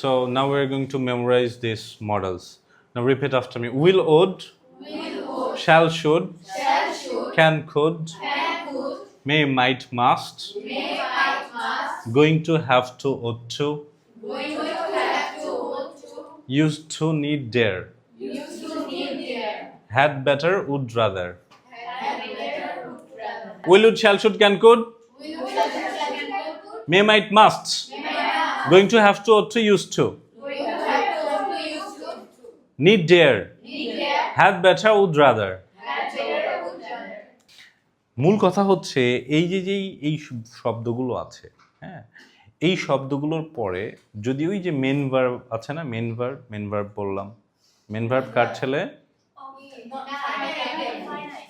So now we're going to memorize these models. Now repeat after me. Will, would, shall, should, can, could, may, might, must, may, might, must, going to, have to, ought to, used to, need, dare, had better, would rather. Will, would, shall, should, can, could, may, might, must, going to, have to, ought to, used to, need, dare, had better, would rather. মূল কথা হচ্ছে এই যে যেই এই শব্দগুলো আছে হ্যাঁ? এই শব্দগুলোর পরে যদি ওই যে মেন ভার্ব আছে না? মেন ভার্ব মেন ভার্ব বললাম। মেন ভার্ব কার ছেলে?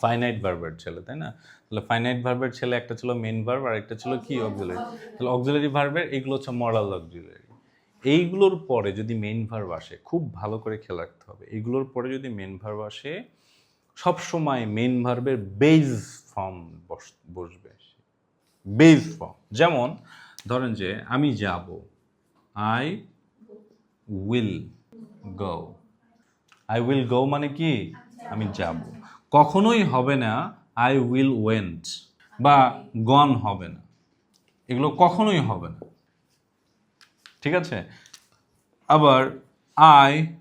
ফাইনাইট ভার্বের ছেলে তাই না? তাহলে ফাইনাইট ভার্বের ছেলে একটা ছিল মেন ভার্ব আর একটা ছিল কি অক্সিলারি তাহলে অক্সিলারি ভার্বের এইগুলো হচ্ছে মরাল অক্সিলারি এইগুলোর পরে যদি মেন ভার্ব আসে খুব ভালো করে খেয়াল রাখতে হবে এইগুলোর পরে যদি মেন ভার্ব আসে সব সময় মেন ভার্বের বেজ ফর্ম বসবে। বেজ ফর্ম যেমন ধরেন যে আমি যাব I will go I will go মানে কি? আমি যাব। কখনোই হবে না আই উইল ওয়েন্ট বা গন হবে না। এগুলো কখনোই হবে না। ঠিক আছে? আবার আই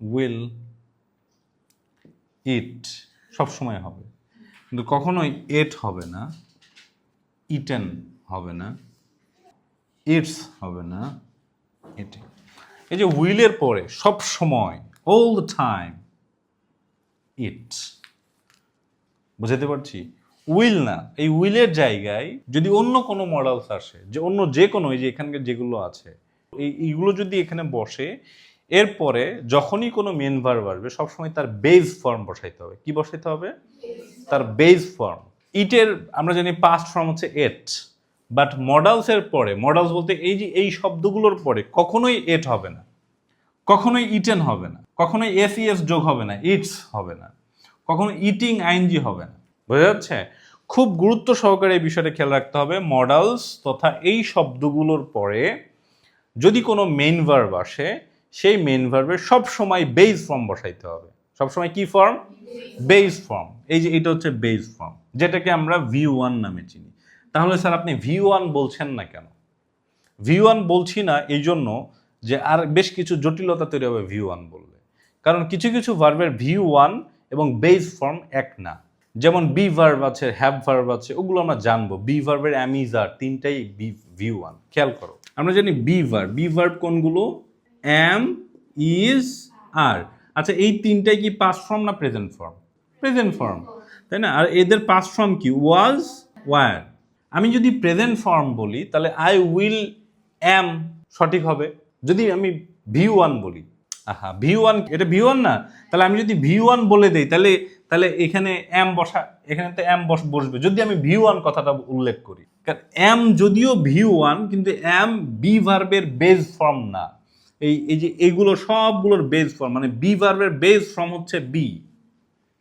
উইল ইট সব সময় হবে। কিন্তু কখনোই এট হবে না ইটেন হবে না ইটস হবে না এটি এই যে উইলের পরে সব সময় অল দ্য টাইম ইট বুঝাতে পারছি? উইল না। এই উইলের জায়গায় যদি অন্য কোনো মডেলস আসে, যে অন্য যে কোনো, এই যে এখানকার যেগুলো আছে, এই, এইগুলো যদি এখানে বসে, এরপরে যখনই কোনো মেন ভার্ব আসবে, সবসময় তার বেজ ফর্ম বসাইতে হবে। কি বসাইতে হবে? তার বেজ ফর্ম ইটের আমরা জানি পাস্ট ফর্ম হচ্ছে এট বাট মডালসের পরে মডালস বলতে এই যে, এই শব্দগুলোর পরে কখনোই এট হবে না। কখনোই ইটেন হবে না, কখনোই এস ইএস যোগ হবে না ইটস হবে না, কখনো ইটিং আইনজি হবে না। বোঝা যাচ্ছে? খুব গুরুত্ব সহকারে এই বিষয়টা খেয়াল রাখতে হবে। মডালস তথা এই শব্দগুলোর পরে যদি কোনো মেইন ভার্ব আসে, সেই মেইন ভার্বের সব সময় বেজ ফর্ম বসাইতে হবে। সব সময় কি ফর্ম বেজ ফর্ম এই যে এটা হচ্ছে বেজ ফর্ম যেটাকে আমরা ভি ওয়ান নামে চিনি। তাহলে স্যার আপনি ভি ওয়ান বলছেন না কেন? ভি ওয়ান বলছি না, এই জন্য যে আর বেশ কিছু জটিলতা তৈরি হবে ভি ওয়ান বললে। কারণ কিছু কিছু ভার্বের ভি ওয়ান এবং বেজ ফর্ম এক না। যেমন বি ভার্ব আছে হ্যাভ ভার্ব আছে, ওগুলো আমরা জানব। বি ভার্বের অ্যামিজার তিনটাই বি ভি ওয়ান খেয়াল করো। আমরা জানি বি ভার্ব বি ভার্ব কোনগুলো? অ্যাম ইজ আর আচ্ছা এই তিনটাই কি পাস্ট ফর্ম না প্রেজেন্ট ফর্ম প্রেজেন্ট ফর্ম তাই না? আর এদের পাস্ট ফর্ম কি? ওয়াজ ওয়ার আমি যদি প্রেজেন্ট ফর্ম বলি, তাহলে আই উইল অ্যাম সঠিক হবে। যদি আমি ভি ওয়ান বলি, আহা ভি ওয়ান এটা ভি ওয়ান না? তাহলে আমি যদি ভি ওয়ান বলে দিই, তাহলে তাহলে এখানে এম বসা, এখানে তো এম বস, বসবে। যদি আমি ভি ওয়ান কথাটা উল্লেখ করি, কারণ এম যদিও ভি ওয়ান কিন্তু এম বি ভার্বের বেজ ফর্ম না। এই এই যে এগুলো সবগুলোর বেজ ফর্ম মানে বি ভার্বের বেজ ফর্ম হচ্ছে বি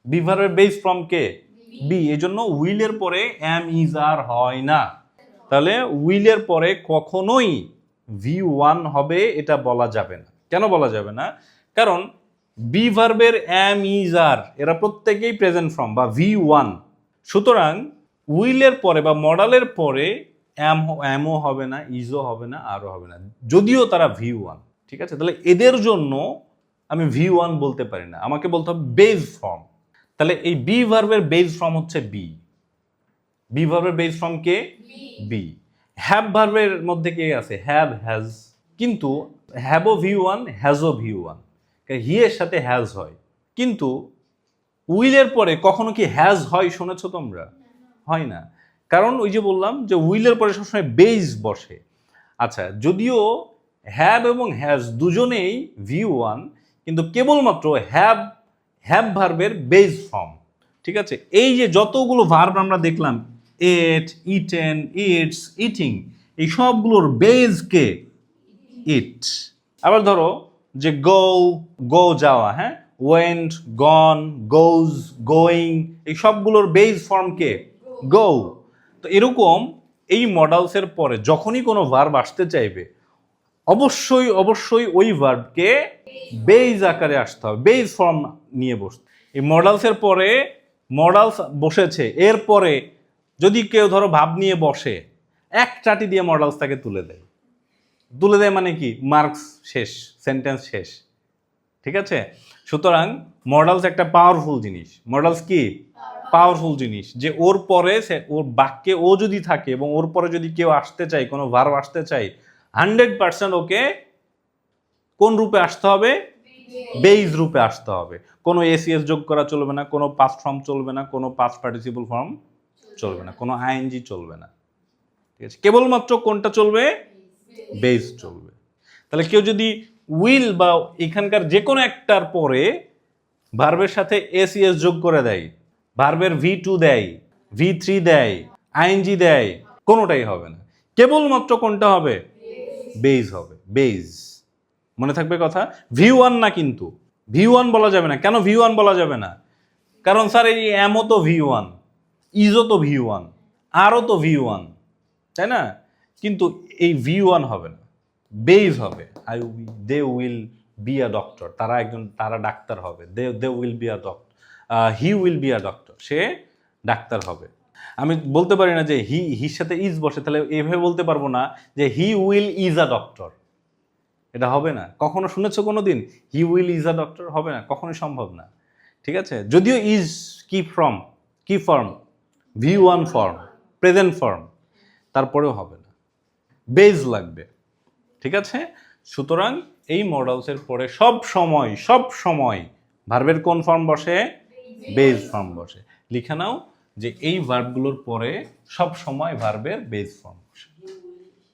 বি ভার্বের বেজ ফর্ম কে? বি এই জন্য উইলের পরে এম ইজ আর হয় না। তাহলে উইলের পরে কখনোই ভি ওয়ান হবে এটা বলা যাবে না। কেন বলা যাবে না? কারণ বি ভার্বের এম ইজ আর এরা প্রত্যেকেই প্রেজেন্ট ফর্ম বা ভি ওয়ান সুতরাং উইলের পরে বা মডালের পরে এম এমও হবে না ইজও হবে না আরও হবে না। যদিও তারা ভি ওয়ান ঠিক আছে? তাহলে এদের জন্য আমি ভি ওয়ান বলতে পারি না। আমাকে বলতে হবে বেজ ফর্ম তাহলে এই বি ভার্বের বেজ ফর্ম হচ্ছে বি বি ভার্বের বেজ ফর্ম কে? বি হ্যাভ ভার্বের মধ্যে কে আছে? হ্যাভ হ্যাজ কিন্তু হ্যাভও ভি ওয়ান হ্যাজও ভি ওয়ান হি এর সাথে হ্যাজ হয়। কিন্তু উইলের পরে কখনো কি হ্যাজ হয় শুনেছো তোমরা? হয় না। কারণ ওই যে বললাম যে উইলের পরে সবসময় বেজ বসে। আচ্ছা যদিও হ্যাভ এবং হ্যাজ দুজনেই ভি ওয়ান কিন্তু কেবলমাত্র হ্যাভ হ্যাভ ভার্বের বেজ ফর্ম ঠিক আছে? এই যে যতগুলো ভার্ব আমরা দেখলাম এট ইটেন ইটস ইটিং এই সবগুলোর বেজ কে ইট আবার ধরো যে গো গো যাওয়া হ্যাঁ? ওয়েন্ট গন গোজ গোয়িং এই সবগুলোর বেজ ফর্ম কে? গো তো এরকম এই মডেলসের পরে যখনই কোনো ভার্ব আসতে চাইবে, অবশ্যই অবশ্যই ওই ভার্বকে বেইজ আকারে আসতে হবে বেইজ ফর্ম নিয়ে বসতে। এই মডালসের পরে মডালস বসেছে, এরপরে যদি কেউ ধরো ভাব নিয়ে বসে, এক চাটি দিয়ে মডালস তাকে তুলে দেয়। তুলে দেয় মানে কি? মার্কস শেষ সেন্টেন্স শেষ। ঠিক আছে? সুতরাং মডেলস একটা পাওয়ারফুল জিনিস। মডেলস কি? পাওয়ারফুল জিনিস। যে ওর পরে সে, ওর বাক্যে ও যদি থাকে এবং ওর পরে যদি কেউ আসতে চায়, কোনো ভার্ব আসতে চায় হান্ড্রেড পার্সেন্ট ওকে কোন রূপে আসতে হবে? বেইজ রূপে আসতে হবে। কোনো এসিএস যোগ করা চলবে না, কোনো পাস্ট ফর্ম চলবে না, কোনো পাস্ট পার্টিসিপল ফর্ম চলবে না, কোনো আইএনজি চলবে না। ঠিক আছে? কেবলমাত্র কোনটা চলবে? বেস চলবে। তাহলে কেউ যদি উইল বা এখানকার যে কোনো একটার পরে ভার্বের সাথে এস এসিএস যোগ করে দেয়, ভার্বের ভি টু দেয়, ভি থ্রি দেয়, আইএনজি দেয়, কোনোটাই হবে না। কেবলমাত্র কোনটা হবে? বেজ হবে বেজ মনে থাকবে কথা? ভি ওয়ান না কিন্তু। ভি ওয়ান বলা যাবে না। কেন ভি ওয়ান বলা যাবে না? কারণ স্যার, এই এমও তো ভি ওয়ান। ইজও তো ভি ওয়ান আরও তো ভি ওয়ান তাই না? কিন্তু এই ভি ওয়ান হবে না বেইজ হবে। I they will be a doctor তারা একজন, তারা ডাক্তার হবে। They they will be a doctor he will be a doctor সে ডাক্তার হবে। আমি বলতে পারি না যে হি হির সাথে ইজ বসে, তাহলে এভাবে বলতে পারব না যে he will is a doctor এটা হবে না। কখনো শুনেছো কোনো দিন he will is a doctor হবে না? কখনোই সম্ভব না। ঠিক আছে? যদিও ইজ কি ফর্ম কি form V one form present form তারপরেও হবে না। বেজ লাগবে, ঠিক আছে? সুতরাং এই মডেলসের পরে সব সময় সব সময় ভার্বের কোন ফর্ম বসে? বেজ ফর্ম বসে। লিখে নাও যে এই ভার্বগুলোর পরে সব সময় ভার্বের বেজ ফর্ম বসে।